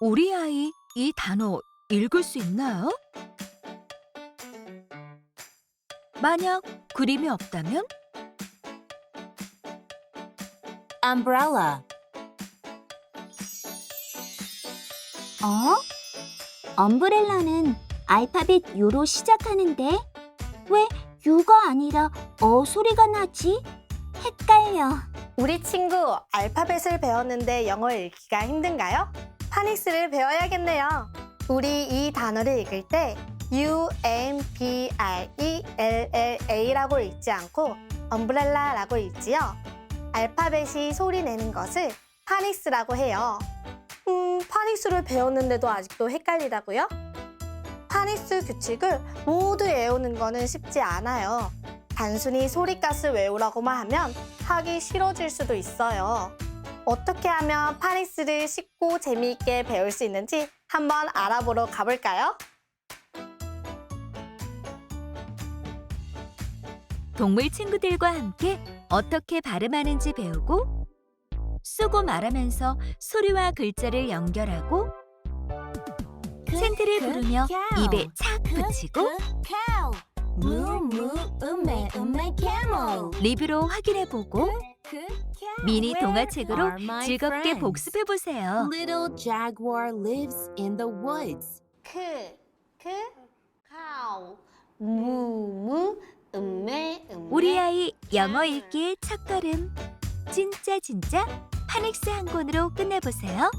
우리 아이 이 단어 읽을 수 있나요? 만약 그림이 없다면 umbrella, 어? 엄브렐라는 알파벳 U로 시작하는데 왜 U가 아니라 어 소리가 나지? 헷갈려. 우리 친구 알파벳을 배웠는데 영어 읽기가 힘든가요? 파닉스를 배워야겠네요. 우리 이 단어를 읽을 때 U M B R E L L A라고 읽지 않고 엄브렐라라고 읽지요. 알파벳이 소리 내는 것을 파닉스라고 해요. 음, 파닉스를 배웠는데도 아직도 헷갈리다고요? 파닉스 규칙을 모두 외우는 거는 쉽지 않아요. 단순히 소리값을 외우라고만 하면 하기 싫어질 수도 있어요. 어떻게 하면 파닉스를 쉽고 재미있게 배울 수 있는지 한번 알아보러 가볼까요? 동물 친구들과 함께 어떻게 발음하는지 배우고 쓰고 말하면서 소리와 글자를 연결하고 센트를 부르며 입에 착 붙이고 umme camel. 리뷰로 확인해보고 미니 동화책으로 즐겁게 복습해 보세요. Little jaguar lives in the woods. 크, 크, 카우, 무 무, 음메, 음메. 우리 아이 영어 읽기의 첫걸음 진짜 진짜 파닉스 한 권으로 끝내보세요.